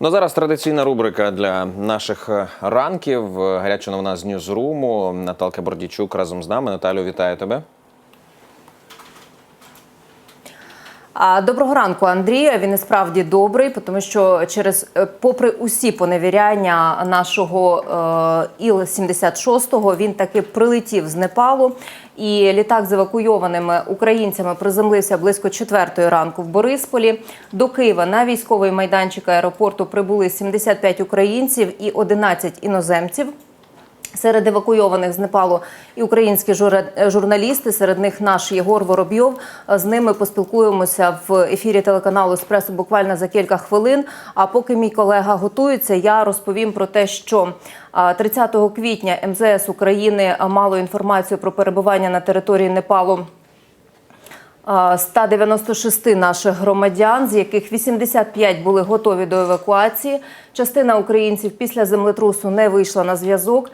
Ну зараз традиційна рубрика для наших е, ранків. Е, Гаряча новина з Ньюзруму. Наталка Бордічук разом з нами. Наталю, вітаю тебе. А, Доброго ранку, Андрій. Він і справді добрий, тому що через, е, попри усі поневіряння нашого е, Іл-76, він таки прилетів з Непалу. І літак з евакуйованими українцями приземлився близько четвертої ранку в Борисполі. До Києва на військовий майданчик аеропорту прибули 75 українців і 11 іноземців. Серед евакуйованих з Непалу і українські журналісти, серед них наш Єгор Воробйов. З ними поспілкуємося в ефірі телеканалу Еспресо буквально за кілька хвилин. А поки мій колега готується, я розповім про те, що а, 30 квітня МЗС України мало інформацію про перебування на території Непалу. А, 196 наших громадян, з яких 85 були готові до евакуації. Частина українців після землетрусу не вийшла на зв'язок.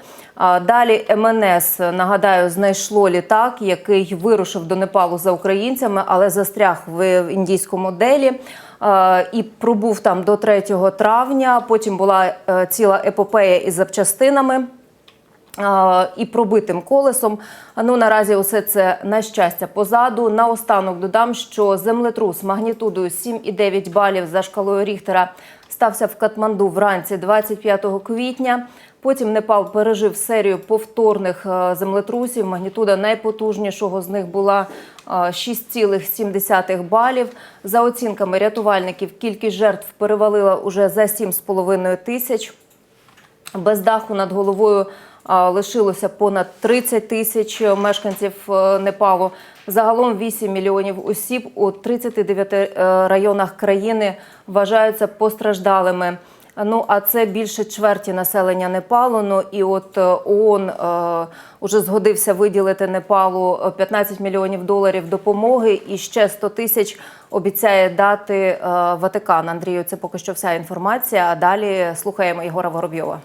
Далі МНС, нагадаю, знайшло літак, який вирушив до Непалу за українцями, але застряг в індійському делі. І пробув там до 3 травня. Потім була е, ціла епопея із запчастинами і пробитим колесом. Ну наразі усе це на щастя позаду. Наостанок додам, що землетрус магнітудою 7,9 балів за шкалою Ріхтера стався в Катманду вранці 25 квітня. Потім Непал пережив серію повторних е, землетрусів. Магнітуда найпотужнішого з них була е, 6,7 балів. За оцінками рятувальників, кількість жертв перевалила уже за 7,5 тисяч. Без даху над головою лишилося понад 30 тисяч мешканців е, Непалу. Загалом 8 мільйонів осіб у 39 е, районах країни вважаються постраждалими. Ну а це більше чверті населення Непалу. Ну і от е, ООН е, уже згодився виділити Непалу е, 15 мільйонів доларів допомоги і ще 100 тисяч обіцяє дати е, Ватикан. Андрію, це поки що вся інформація. А далі слухаємо Єгора Воробйова.